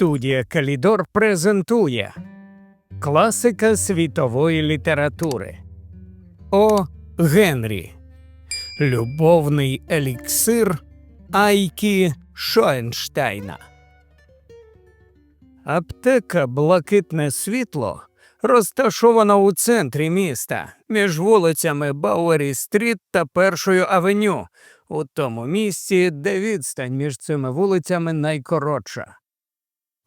Студія Калідор презентує Класика світової літератури О. Генрі Любовний еліксир Айкі Шоенштайна. Аптека Блакитне світло розташована у центрі міста між вулицями Бауері Стріт та Першою авеню, у тому місці, де відстань між цими вулицями найкоротша.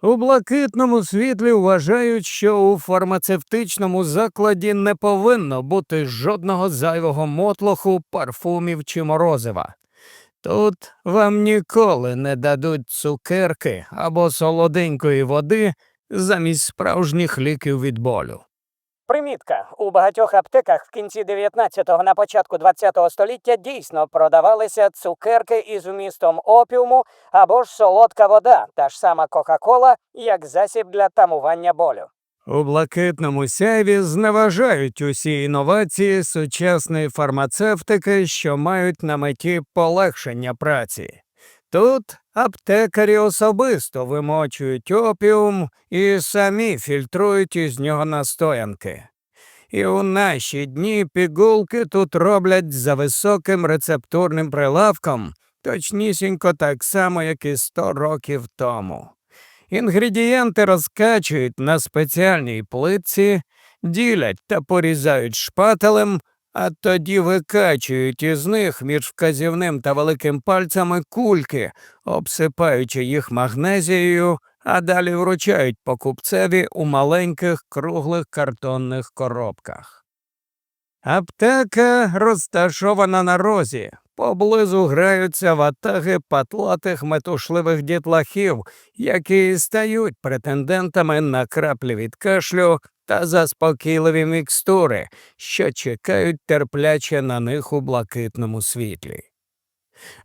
У блакитному світлі вважають, що у фармацевтичному закладі не повинно бути жодного зайвого мотлоху, парфумів чи морозива. Тут вам ніколи не дадуть цукерки або солоденької води замість справжніх ліків від болю. Примітка. У багатьох аптеках в кінці 19-го на початку 20-го століття дійсно продавалися цукерки із вмістом опіуму або ж солодка вода, та ж сама Кока-Кола, як засіб для тамування болю. У блакитному сяйві зневажають усі інновації сучасної фармацевтики, що мають на меті полегшення праці. Тут аптекарі особисто вимочують опіум і самі фільтрують із нього настоянки. І у наші дні пігулки тут роблять за високим рецептурним прилавком, точнісінько так само, як і 100 років тому. Інгредієнти розкачують на спеціальній плитці, ділять та порізають шпателем, а тоді викачують із них між вказівним та великим пальцями кульки, обсипаючи їх магнезією, а далі вручають покупцеві у маленьких круглих картонних коробках. Аптека розташована на розі. Поблизу граються ватаги патлатих метушливих дітлахів, які стають претендентами на краплі від кашлю та заспокійливі мікстури, що чекають терпляче на них у блакитному світлі.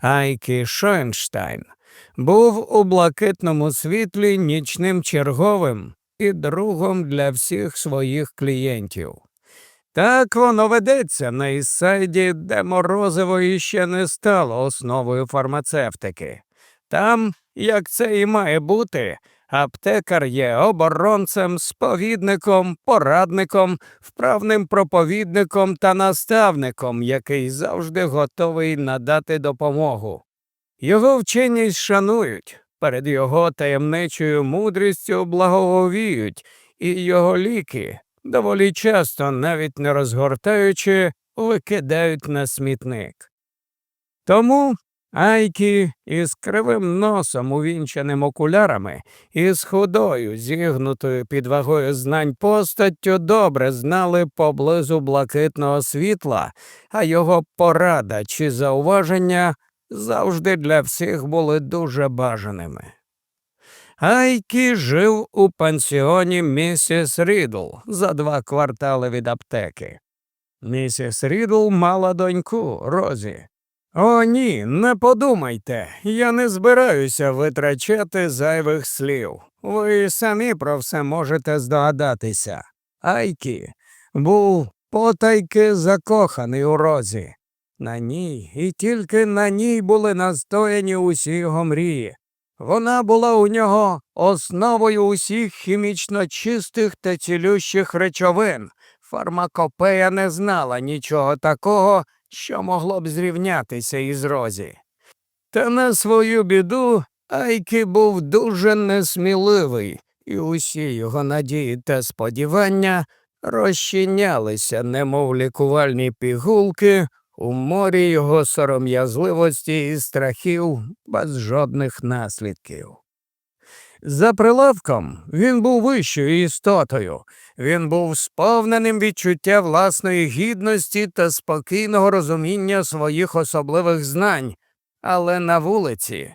Айкі Шойнштайн був у блакитному світлі нічним черговим і другом для всіх своїх клієнтів. Так воно ведеться на Іссайді, де морозиво іще не стало основою фармацевтики. Там, як це і має бути, аптекар є оборонцем, сповідником, порадником, вправним проповідником та наставником, який завжди готовий надати допомогу. Його вченість шанують, перед його таємничою мудрістю благоговіють, і його ліки доволі часто, навіть не розгортаючи, викидають на смітник. Тому Айкі із кривим носом, увінчаним окулярами, і з худою, зігнутою під вагою знань постаттю добре знали поблизу блакитного світла, а його порада чи зауваження завжди для всіх були дуже бажаними. Айкі жив у пансіоні місіс Рідл за два квартали від аптеки. Місіс Рідл мала доньку Розі. О, ні, не подумайте, я не збираюся витрачати зайвих слів. Ви самі про все можете здогадатися. Айкі був потайки закоханий у Розі. На ній і тільки на ній були настояні усі його мрії. Вона була у нього основою усіх хімічно чистих та цілющих речовин. Фармакопея не знала нічого такого, що могло б зрівнятися із Розі. Та на свою біду Айкі був дуже несміливий, і усі його надії та сподівання розчинялися, немов лікувальні пігулки у морі його сором'язливості і страхів без жодних наслідків. За прилавком він був вищою істотою, він був сповненим відчуття власної гідності та спокійного розуміння своїх особливих знань, але на вулиці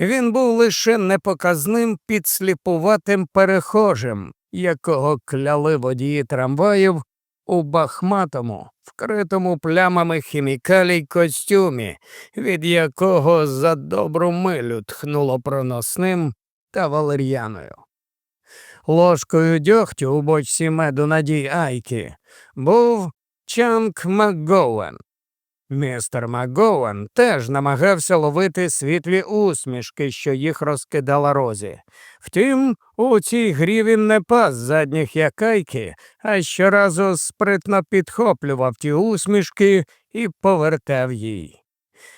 він був лише непоказним підсліпуватим перехожим, якого кляли водії трамваїв у бахматому, вкритому плямами хімікалій костюмі, від якого за добру милю тхнуло проносним та валер'яною. Ложкою дьогтю у бочці меду надій Айкі був Чанк Макгоуен. Містер МакГоуен теж намагався ловити світлі усмішки, що їх розкидала Розі. Втім, у цій грі він не пас задніх якайки, а щоразу спритно підхоплював ті усмішки і повертав їй.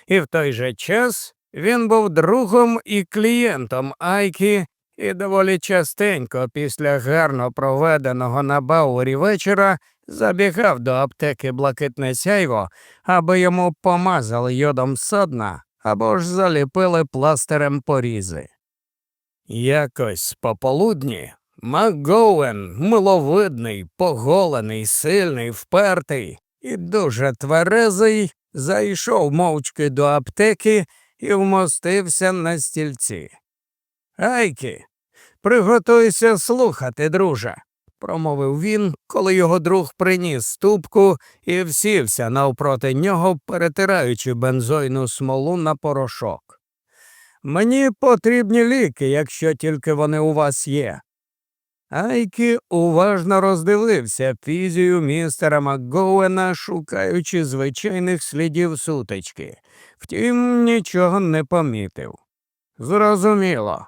І в той же час він був другом і клієнтом Айкі, і доволі частенько після гарно проведеного на Бауері вечора забігав до аптеки Блакитне сяйво, аби йому помазали йодом садна або ж заліпили пластирем порізи. Якось пополудні МакГоуен, миловидний, поголений, сильний, впертий і дуже тверезий, зайшов мовчки до аптеки і вмостився на стільці. Айкі, приготуйся слухати, друже, промовив він, коли його друг приніс ступку і всівся навпроти нього, перетираючи бензойну смолу на порошок. Мені потрібні ліки, якщо тільки вони у вас є. Айкі уважно роздивився фізію містера МакГоуена, шукаючи звичайних слідів сутички. Втім, нічого не помітив. Зрозуміло.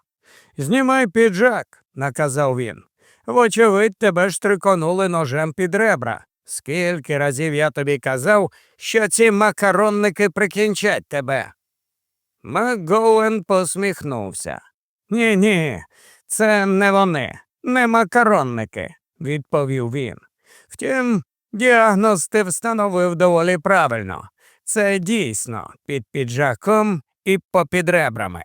Знімай піджак, наказав він. Вочевидь, тебе штриконули ножем під ребра. Скільки разів я тобі казав, що ці макаронники прикінчать тебе. МакГоуен посміхнувся. Ні, ні, це не вони, не макаронники, відповів він. Втім, діагноз ти встановив доволі правильно. Це дійсно під піджаком і попід ребрами.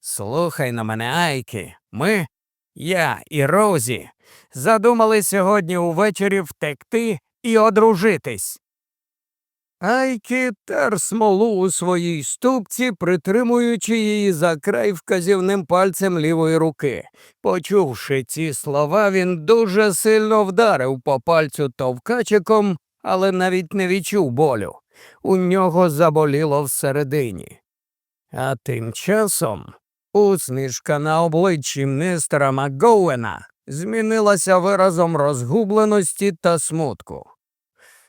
Слухай на мене, Айкі, ми, я і Роузі, задумали сьогодні увечері втекти і одружитись. Айкі тер смолу у своїй ступці, притримуючи її за край вказівним пальцем лівої руки. Почувши ці слова, він дуже сильно вдарив по пальцю товкачиком, але навіть не відчув болю. У нього заболіло всередині. А тим часом усмішка на обличчі містера МакГоуена змінилася виразом розгубленості та смутку.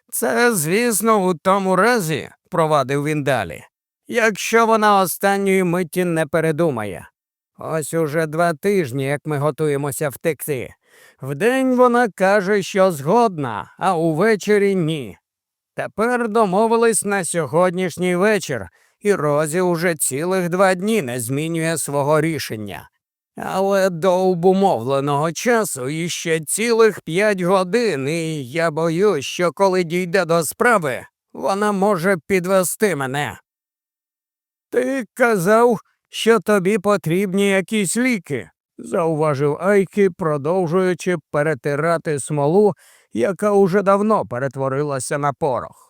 Це, звісно, у тому разі, провадив він далі, якщо вона останньої миті не передумає. Ось уже два тижні, як ми готуємося втекти. Вдень вона каже, що згодна, а увечері ні. Тепер домовились на сьогоднішній вечір, і Розі уже цілих два дні не змінює свого рішення. Але до обумовленого часу іще цілих п'ять годин, і я боюсь, що коли дійде до справи, вона може підвести мене. Ти казав, що тобі потрібні якісь ліки, зауважив Айкі, продовжуючи перетирати смолу, яка уже давно перетворилася на порох.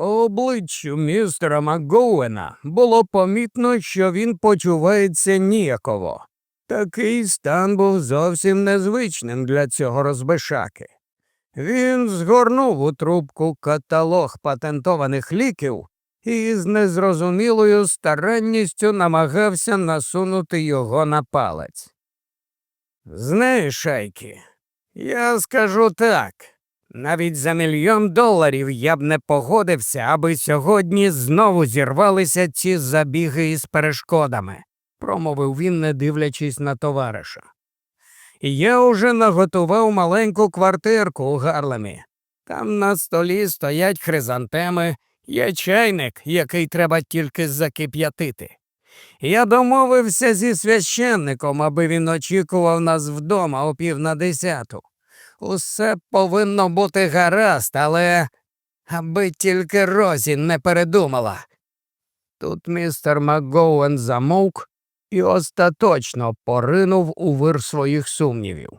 По обличчю містера МакГоуена було помітно, що він почувається ніяково. Такий стан був зовсім незвичним для цього розбишаки. Він згорнув у трубку каталог патентованих ліків і з незрозумілою старанністю намагався насунути його на палець. Знаєш, Шайкі, я скажу так. Навіть за мільйон доларів я б не погодився, аби сьогодні знову зірвалися ці забіги із перешкодами промовив він, не дивлячись на товариша. Я уже наготував маленьку квартирку у Гарлемі. Там на столі стоять хризантеми, є чайник, який треба тільки закип'ятити. Я домовився зі священником, аби він очікував нас вдома о пів на десяту. Усе повинно бути гаразд, але аби тільки Розі не передумала. Тут містер МакГоуен замовк, і остаточно поринув у вир своїх сумнівів.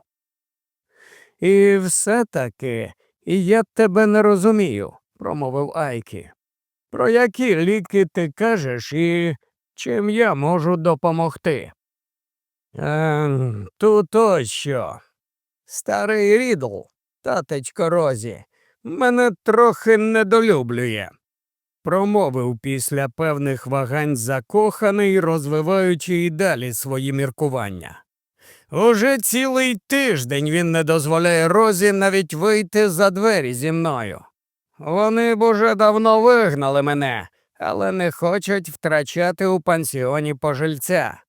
І все таки я тебе не розумію, промовив Айкі. Про які ліки ти кажеш і чим я можу допомогти? Е, тут ось що. Старий рідл, татечко Розі, мене трохи недолюблює промовив після певних вагань закоханий, розвиваючи і далі свої міркування. Уже цілий тиждень він не дозволяє Розі навіть вийти за двері зі мною. Вони б уже давно вигнали мене, але не хочуть втрачати у пансіоні пожильця.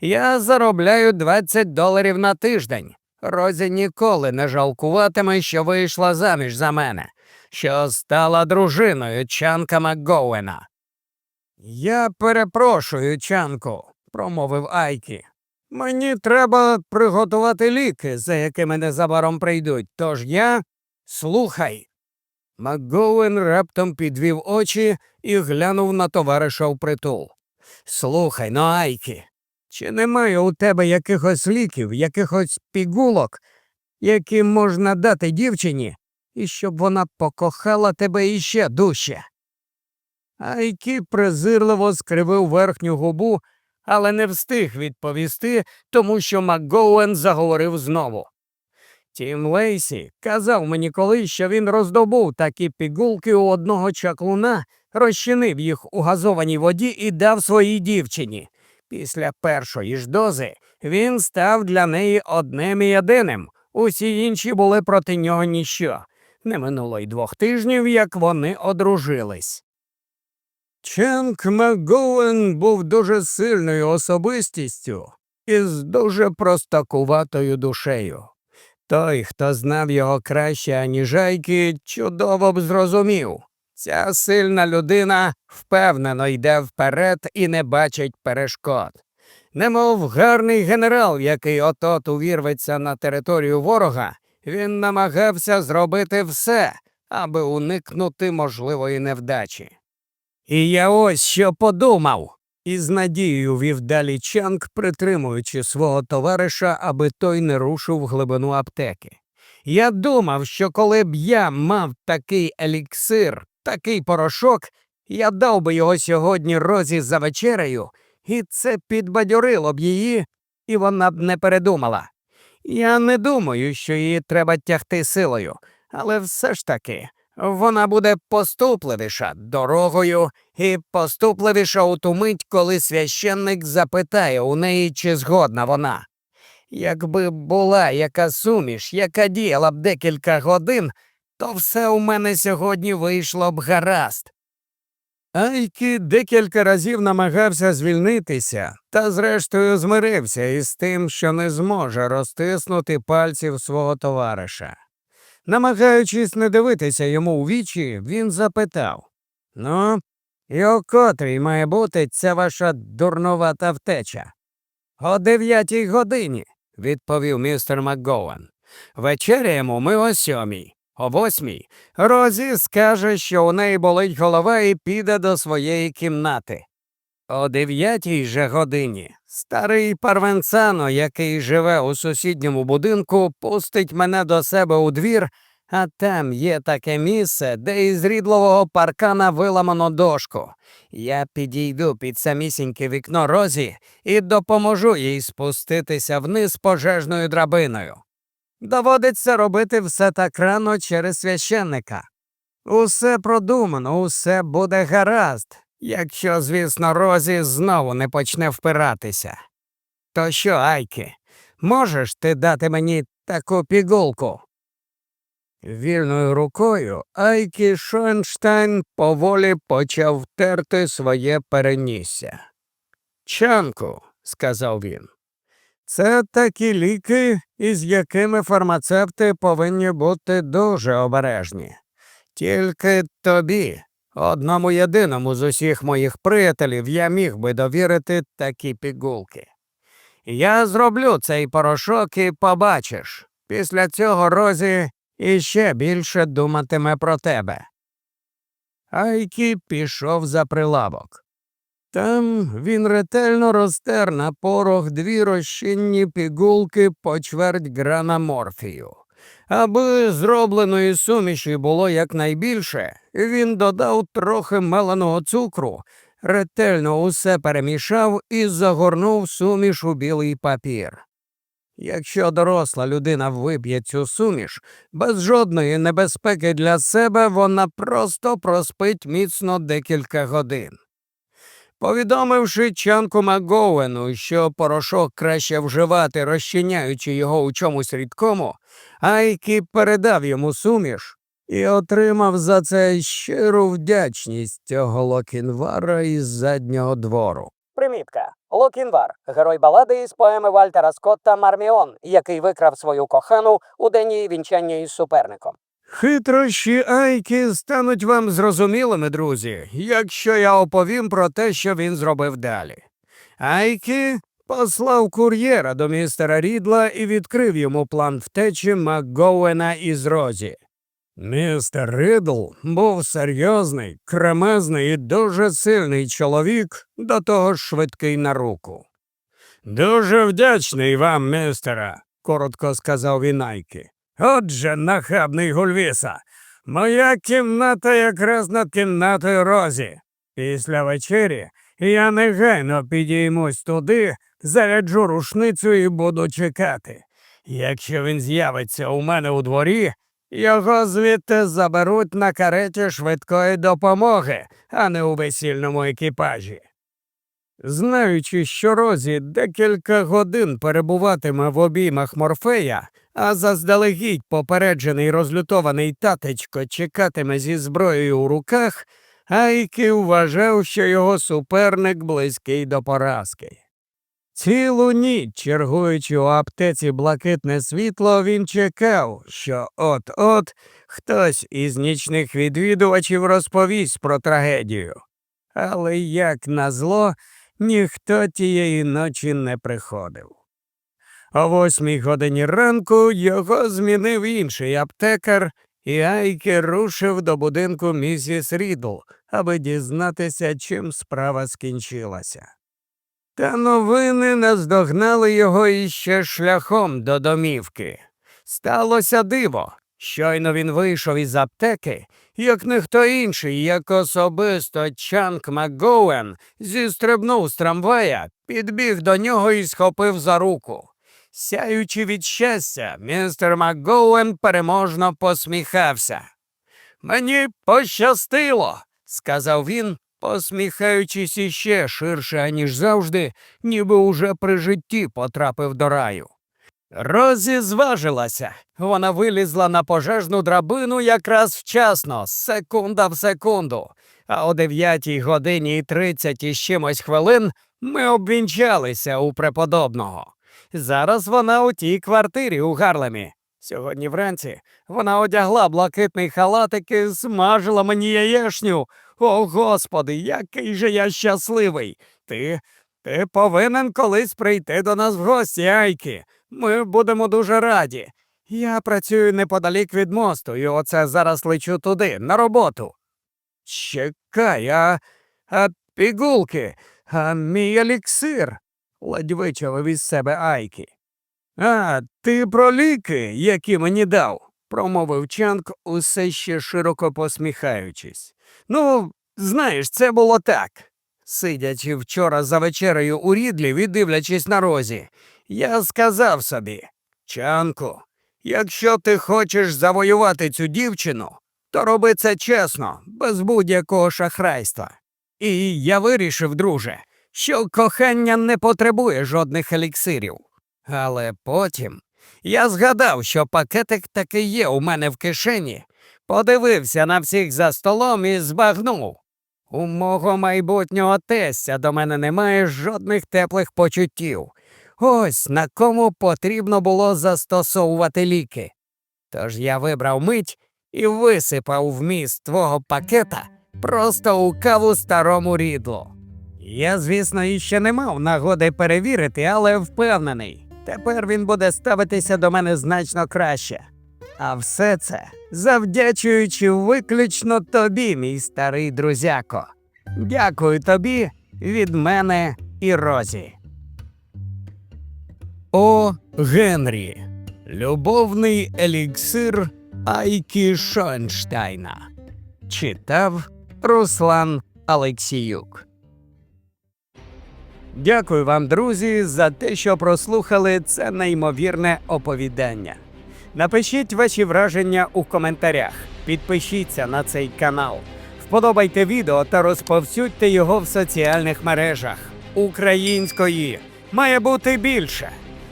Я заробляю 20 доларів на тиждень. Розі ніколи не жалкуватиме, що вийшла заміж за мене, що стала дружиною Чанка Макгоуена. Я перепрошую, Чанку, промовив Айкі. Мені треба приготувати ліки, за якими незабаром прийдуть, тож я слухай. Макгоуен раптом підвів очі і глянув на товариша впритул. Слухай, ну, Айкі, чи немає у тебе якихось ліків, якихось пігулок, які можна дати дівчині, і щоб вона покохала тебе іще дужче? Айкі презирливо скривив верхню губу, але не встиг відповісти, тому що Макгоуен заговорив знову. Тім Лейсі казав мені колись, що він роздобув такі пігулки у одного чаклуна, розчинив їх у газованій воді і дав своїй дівчині. Після першої ж дози він став для неї одним і єдиним. Усі інші були проти нього ніщо. Не минуло й двох тижнів, як вони одружились. Ченк Макгоуен був дуже сильною особистістю і з дуже простакуватою душею. Той, хто знав його краще, аніж Айкі, чудово б зрозумів. Ця сильна людина впевнено йде вперед і не бачить перешкод. Немов гарний генерал, який отот увірветься на територію ворога, він намагався зробити все, аби уникнути можливої невдачі. І я ось що подумав. І з надією вів далі Чанг, притримуючи свого товариша, аби той не рушив в глибину аптеки. Я думав, що коли б я мав такий еліксир, такий порошок, я дав би його сьогодні розі за вечерею, і це підбадьорило б її, і вона б не передумала. Я не думаю, що її треба тягти силою, але все ж таки вона буде поступливіша дорогою і поступливіша у ту мить, коли священник запитає у неї, чи згодна вона. Якби була яка суміш, яка діяла б декілька годин, то все у мене сьогодні вийшло б гаразд. Айкі декілька разів намагався звільнитися, та зрештою змирився із тим, що не зможе розтиснути пальців свого товариша. Намагаючись не дивитися йому у вічі, він запитав Ну, і о котрій має бути ця ваша дурнувата втеча? О дев'ятій годині, відповів містер МакГоуан. Вечеряємо ми о сьомій. О восьмій Розі скаже, що у неї болить голова і піде до своєї кімнати. О дев'ятій же годині старий парвенцано, який живе у сусідньому будинку, пустить мене до себе у двір, а там є таке місце, де із рідлового паркана виламано дошку. Я підійду під самісіньке вікно Розі і допоможу їй спуститися вниз пожежною драбиною. Доводиться робити все так рано через священника. Усе продумано, усе буде гаразд, якщо, звісно, Розі знову не почне впиратися. То що, Айки, можеш ти дати мені таку пігулку? Вільною рукою Айкі Шонштайн поволі почав терти своє перенісся. Чанку, сказав він, це такі ліки, із якими фармацевти повинні бути дуже обережні. Тільки тобі, одному єдиному з усіх моїх приятелів, я міг би довірити такі пігулки. Я зроблю цей порошок і побачиш. Після цього Розі іще більше думатиме про тебе. Айкі пішов за прилавок. Там він ретельно розтер на порох дві розчинні пігулки по чверть грана морфію. Аби зробленої суміші було якнайбільше, він додав трохи меленого цукру, ретельно усе перемішав і загорнув суміш у білий папір. Якщо доросла людина вип'є цю суміш, без жодної небезпеки для себе вона просто проспить міцно декілька годин. Повідомивши Чанку Макгоуену, що порошок краще вживати, розчиняючи його у чомусь рідкому, Айкі передав йому суміш, і отримав за це щиру вдячність цього Локінвара із заднього двору. Примітка. Локінвар, герой балади із поеми Вальтера Скотта Марміон, який викрав свою кохану у день її вінчання із суперником. Хитрощі Айки стануть вам зрозумілими, друзі, якщо я оповім про те, що він зробив далі. Айкі послав кур'єра до містера Рідла і відкрив йому план втечі МакГоуена із Розі. Містер Рідл був серйозний, кремезний і дуже сильний чоловік, до того швидкий на руку. Дуже вдячний вам, містера, коротко сказав він Айкі. Отже, нахабний Гульвіса, моя кімната якраз над кімнатою Розі. Після вечері я негайно підіймусь туди, заряджу рушницю і буду чекати. Якщо він з'явиться у мене у дворі, його звідти заберуть на кареті швидкої допомоги, а не у весільному екіпажі. Знаючи, що Розі декілька годин перебуватиме в обіймах Морфея, а заздалегідь попереджений розлютований татечко чекатиме зі зброєю у руках, Айкі вважав, що його суперник близький до поразки. Цілу ніч, чергуючи у аптеці блакитне світло, він чекав, що от-от хтось із нічних відвідувачів розповість про трагедію. Але, як назло, ніхто тієї ночі не приходив. О восьмій годині ранку його змінив інший аптекар, і Айке рушив до будинку місіс Рідл, аби дізнатися, чим справа скінчилася. Та новини наздогнали його іще шляхом до домівки. Сталося диво. Щойно він вийшов із аптеки, як ніхто інший, як особисто Чанк МакГоуен зістрибнув з трамвая, підбіг до нього і схопив за руку. Сяючи від щастя, містер МакГоуен переможно посміхався. Мені пощастило, сказав він, посміхаючись іще ширше, аніж завжди, ніби уже при житті потрапив до раю. Розі зважилася. Вона вилізла на пожежну драбину якраз вчасно, секунда в секунду. А о дев'ятій годині і тридцять із чимось хвилин ми обвінчалися у преподобного. Зараз вона у тій квартирі у Гарлемі. Сьогодні вранці вона одягла блакитний халатик і смажила мені яєшню. О, господи, який же я щасливий. Ти, ти повинен колись прийти до нас в гості, Айкі. Ми будемо дуже раді. Я працюю неподалік від мосту, і оце зараз лечу туди, на роботу. Чекай, а, а пігулки, а мій еліксир, ледь вичавив із себе Айкі. А, ти про ліки, які мені дав, промовив Чанк, усе ще широко посміхаючись. Ну, знаєш, це було так. Сидячи вчора за вечерею у рідлі і дивлячись на розі, я сказав собі, Чанку, якщо ти хочеш завоювати цю дівчину, то роби це чесно, без будь-якого шахрайства. І я вирішив, друже, що кохання не потребує жодних еліксирів. Але потім я згадав, що пакетик таки є у мене в кишені, подивився на всіх за столом і збагнув. У мого майбутнього тестя до мене немає жодних теплих почуттів. Ось на кому потрібно було застосовувати ліки. Тож я вибрав мить і висипав вміст твого пакета просто у каву старому рідлу. Я, звісно, іще не мав нагоди перевірити, але впевнений, тепер він буде ставитися до мене значно краще. А все це завдячуючи виключно тобі, мій старий друзяко. Дякую тобі від мене і Розі. О Генрі. Любовний еліксир Айкі Шонштайна. Читав Руслан Алексіюк. Дякую вам, друзі, за те, що прослухали це неймовірне оповідання. Напишіть ваші враження у коментарях, підпишіться на цей канал, вподобайте відео та розповсюдьте його в соціальних мережах. Української має бути більше.